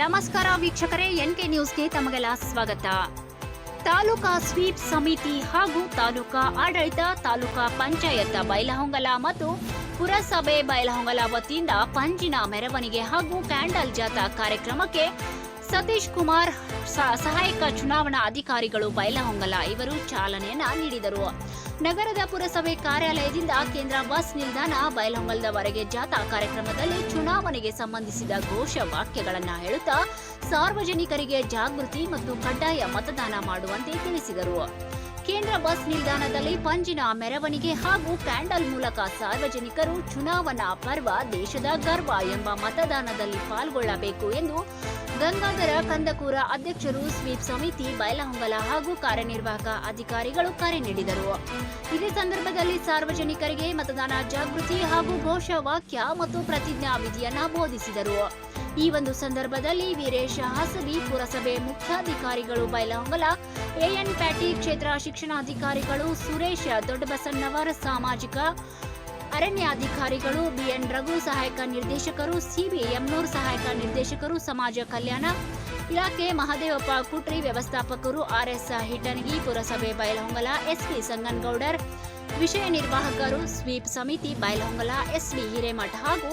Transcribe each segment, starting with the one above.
ನಮಸ್ಕಾರ ವೀಕ್ಷಕರೇ ಎನ್ಕೆ ನ್ಯೂಸ್ಗೆ ತಮಗೆಲ್ಲ ಸ್ವಾಗತ. ತಾಲೂಕಾ ಸ್ವೀಪ್ ಸಮಿತಿ ಹಾಗೂ ತಾಲೂಕಾ ಆಡಳಿತ, ತಾಲೂಕಾ ಪಂಚಾಯತ್ ಬೈಲಹೊಂಗಲ ಮತ್ತು ಪುರಸಭೆ ಬೈಲಹೊಂಗಲ ವತಿಯಿಂದ ಪಂಜಿನ ಮೆರವಣಿಗೆ ಹಾಗೂ ಕ್ಯಾಂಡಲ್ ಜಾಥಾ ಕಾರ್ಯಕ್ರಮಕ್ಕೆ ಸತೀಶ್ ಕುಮಾರ್ ಸಹಾಯಕ ಚುನಾವಣಾ ಅಧಿಕಾರಿಗಳು ಬೈಲಹೊಂಗಲ ಇವರು ಚಾಲನೆಯನ್ನ ನೀಡಿದರು. ನಗರದ ಪುರಸಭೆ ಕಾರ್ಯಾಲಯದಿಂದ ಕೇಂದ್ರ ಬಸ್ ನಿಲ್ದಾಣ ಬೈಲಹೊಂಗಲದವರೆಗೆ ಜಾಥಾ ಕಾರ್ಯಕ್ರಮದಲ್ಲಿ ಚುನಾವಣೆಗೆ ಸಂಬಂಧಿಸಿದ ಘೋಷ ವಾಕ್ಯಗಳನ್ನು ಹೇಳುತ್ತಾ ಸಾರ್ವಜನಿಕರಿಗೆ ಜಾಗೃತಿ ಮತ್ತು ಕಡ್ಡಾಯ ಮತದಾನ ಮಾಡುವಂತೆ ತಿಳಿಸಿದರು. ಕೇಂದ್ರ ಬಸ್ ನಿಲ್ದಾಣದಲ್ಲಿ ಪಂಜಿನ ಮೆರವಣಿಗೆ ಹಾಗೂ ಕ್ಯಾಂಡಲ್ ಮೂಲಕ ಸಾರ್ವಜನಿಕರು ಚುನಾವಣಾ ಪರ್ವ ದೇಶದ ಗರ್ವ ಎಂಬ ಮತದಾನದಲ್ಲಿ ಪಾಲ್ಗೊಳ್ಳಬೇಕು ಎಂದು ಗಂಗಾಧರ ಕಂದಕೂರ ಅಧ್ಯಕ್ಷರು ಸ್ವೀಪ್ ಸಮಿತಿ, ಬೈಲಹೊಂಗಲ ಹಾಗೂ ಕಾರ್ಯನಿರ್ವಾಹಕ ಅಧಿಕಾರಿಗಳು ಕರೆ ನೀಡಿದರು. ಇದೇ ಸಂದರ್ಭದಲ್ಲಿ ಸಾರ್ವಜನಿಕರಿಗೆ ಮತದಾನ ಜಾಗೃತಿ ಹಾಗೂ ಘೋಷವಾಕ್ಯ ಮತ್ತು ಪ್ರತಿಜ್ಞಾ ವಿಧಿಯನ್ನು ಬೋಧಿಸಿದರು. ಈ ಒಂದು ಸಂದರ್ಭದಲ್ಲಿ ವೀರೇಶ ಹಾಸಗಿ ಪುರಸಭೆ ಮುಖ್ಯಾಧಿಕಾರಿಗಳು ಬೈಲಹೊಂಗಲ, ಎಎನ್ ಪ್ಯಾಟಿ ಕ್ಷೇತ್ರ ಶಿಕ್ಷಣಾಧಿಕಾರಿಗಳು ಸುರೇಶ ದೊಡ್ಡಬಸಣ್ಣವರ್ ಸಾಮಾಜಿಕ ಅರಣ್ಯಾಧಿಕಾರಿಗಳು ಬಿಎನ್ ರಘು ಸಹಾಯಕ ನಿರ್ದೇಶಕರು, ಸಿಬಿ ಯಮ್ನೂರ್ ಸಹಾಯಕ ನಿರ್ದೇಶಕರು, ಸಮಾಜ ಕಲ್ಯಾಣ ಇಲಾಖೆ ಮಹದೇವಪ್ಪ ಕುಟ್ರಿ ವ್ಯವಸ್ಥಾಪಕರು, ಆರ್ಎಸ್ ಹಿಟ್ಟನಗಿ ಪುರಸಭೆ ಬೈಲಹೊಂಗಲ ಎಸ್ಪಿ ಸಂಗನ್ಗೌಡರ್, ವಿಷಯ ನಿರ್ವಾಹಕರು, ಸ್ವೀಪ್ ಸಮಿತಿ ಬೈಲಹೊಂಗಲ, ಎಸ್ವಿ ಹಿರೇಮಠ ಹಾಗೂ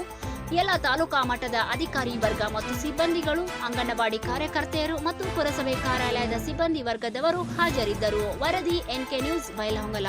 ಎಲ್ಲ ತಾಲೂಕಾ ಮಟ್ಟದ ಅಧಿಕಾರಿ ವರ್ಗ ಮತ್ತು ಸಿಬ್ಬಂದಿಗಳು, ಅಂಗನವಾಡಿ ಕಾರ್ಯಕರ್ತೆಯರು ಮತ್ತು ಪುರಸಭೆ ಕಾರ್ಯಾಲಯದ ಸಿಬ್ಬಂದಿ ವರ್ಗದವರು ಹಾಜರಿದ್ದರು. ವರದಿ ಎನ್ಕೆ ನ್ಯೂಸ್, ಬೈಲಹೊಂಗಲ.